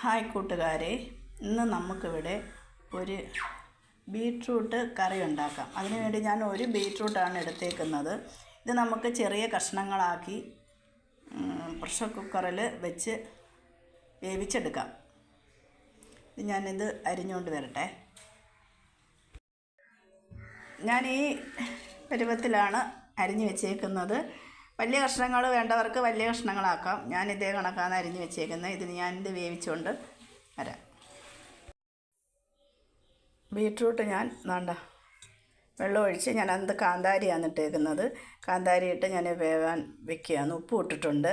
Hi കൂട്ടുകാരെ. ഇന്ന് നമുക്കിവിടെ ഒരു ബീട്രൂട്ട് കറി ഉണ്ടാക്കാം. അതിനുവേണ്ടി ഞാൻ ഒരു ബീട്രൂട്ടാണ് എടുത്തേക്കുന്നത്. ഇത് നമുക്ക് ചെറിയ കഷ്ണങ്ങളാക്കി പ്രഷർ കുക്കറിൽ വെച്ച് വേവിച്ചെടുക്കാം. ഇത് ഞാനിത് അരിഞ്ഞുകൊണ്ട് വരട്ടെ. ഞാൻ ഈ പരുവത്തിലാണ് അരിഞ്ഞു വെച്ചേക്കുന്നത്. വലിയ കഷ്ണങ്ങൾ വേണ്ടവർക്ക് വലിയ കഷ്ണങ്ങളാക്കാം. ഞാൻ ഇതേ കണക്കാണ് അരിഞ്ഞ് വെച്ചേക്കുന്നത്. ഇതിന് ഇത് വേവിച്ചുകൊണ്ട് വരാം. ബീട്രൂട്ട് ഞാൻ വേണ്ട വെള്ളം ഒഴിച്ച് ഞാൻ അത് കാന്താരിയാണ് ഇട്ടേക്കുന്നത്. കാന്താരി ഇട്ട് ഞാൻ വേവാൻ വെക്കുകയാണ്. ഉപ്പ് ഇട്ടിട്ടുണ്ട്.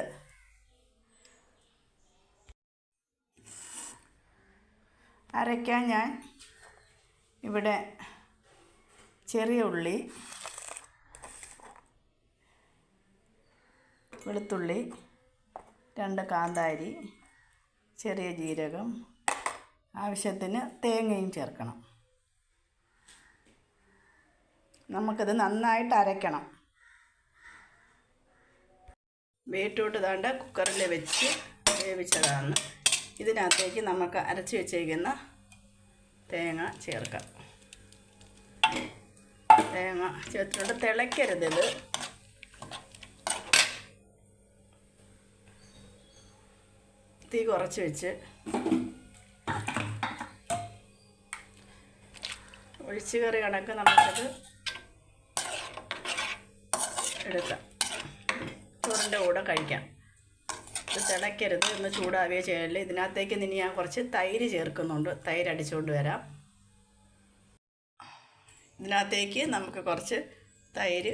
അരയ്ക്കാൻ ഞാൻ ഇവിടെ ചെറിയ ഉള്ളി വെളുത്തുള്ളി രണ്ട് കാന്താരി ചെറിയ ജീരകം ആവശ്യത്തിന് തേങ്ങയും ചേർക്കണം. നമുക്കിത് നന്നായിട്ട് അരയ്ക്കണം. ബീറ്റ്റൂട്ട് താണ്ട കുക്കറിൽ വെച്ച് വേവിച്ചതാണ്. ഇതിനകത്തേക്ക് നമുക്ക് അരച്ച് വെച്ചേക്കുന്ന തേങ്ങ ചേർക്കാം. തേങ്ങ ചേർത്തിട്ട് തിളയ്ക്കരുത് ഇത്. തീ കുറച്ച് വെച്ച്. ഒഴിച്ചു കറി കണക്ക് നമുക്കത് എടുക്കാം. ചോറിന്റെ കൂടെ കഴിക്കാം. ഇത് തിളയ്ക്കരുത് ഒന്ന് ചൂടാവുകയോ ചെയ്യൽ ഇതിനകത്തേക്ക് ഇനി ഞാൻ കുറച്ച് തൈര് ചേർക്കുന്നുണ്ട്. തൈര് അടിച്ചുകൊണ്ട് വരാം. ഇതിനകത്തേക്ക് നമുക്ക് കുറച്ച് തൈര്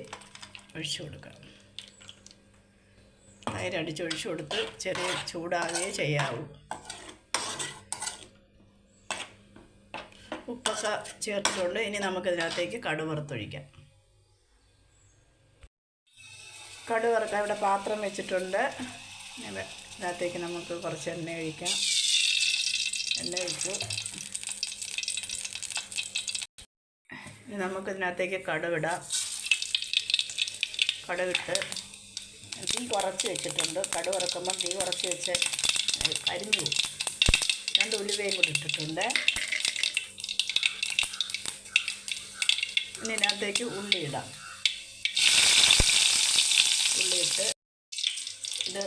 ഒഴിച്ചു കൊടുക്കാം. തൈര് അടിച്ചൊഴിച്ചു കൊടുത്ത് ചെറിയ ചൂടാകുകയേ ചെയ്യാവൂ. ഉപ്പൊക്കെ ചേർത്തിട്ടുണ്ട്. ഇനി നമുക്കിതിനകത്തേക്ക് കടുവറുത്തൊഴിക്കാം വറുത്തൊഴിക്കാം. കടുക് വറുക്കാൻ ഇവിടെ പാത്രം വെച്ചിട്ടുണ്ട്. ഇതിനകത്തേക്ക് നമുക്ക് കുറച്ച് എണ്ണ ഒഴിക്കാം. എണ്ണ ഒഴിച്ചു. ഇനി നമുക്കിതിനകത്തേക്ക് കടുവിടാം. കടുകിട്ട് തീ കുറച്ച് വെച്ചിട്ടുണ്ട്. കടു വറക്കുമ്പം തീ കുറച്ച് വെച്ച് കരിഞ്ഞു രണ്ട് ഉലുവയും കൂടി ഇട്ടിട്ടുണ്ട്. ഇനി ഇതിനകത്തേക്ക് ഉള്ളി ഇടാം. ഉള്ളിയിട്ട് ഇത്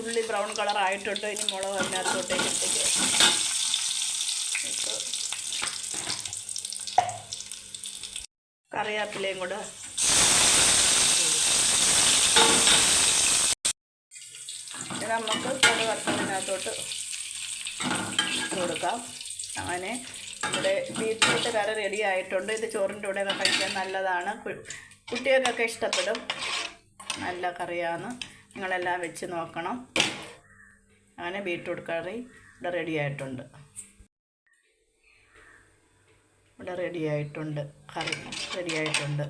ഉള്ളി ബ്രൗൺ കളർ ആയിട്ടുണ്ട്. ഇനി മുളക് അതിനകത്തോട്ടേക്ക് ഇട്ടേക്ക് ഇട്ട് കറിവേപ്പിലയും കൂടെ നമുക്ക് പൊടി വറുത്തതിനകത്തോട്ട് കൊടുക്കാം. അങ്ങനെ ഇവിടെ ബീറ്റ്റൂട്ട് കറി റെഡി ആയിട്ടുണ്ട്. ഇത് ചോറിന്റെ കൂടെ കഴിക്കാൻ നല്ലതാണ്. കുട്ടികൾക്കൊക്കെ ഇഷ്ടപ്പെടും. നല്ല കറിയാണ്. നിങ്ങളെല്ലാം വെച്ച് നോക്കണം. അങ്ങനെ ബീറ്റ്റൂട്ട് കറി ഇവിടെ റെഡി ആയിട്ടുണ്ട്. ഇവിടെ റെഡി ആയിട്ടുണ്ട്. കറി റെഡി ആയിട്ടുണ്ട്.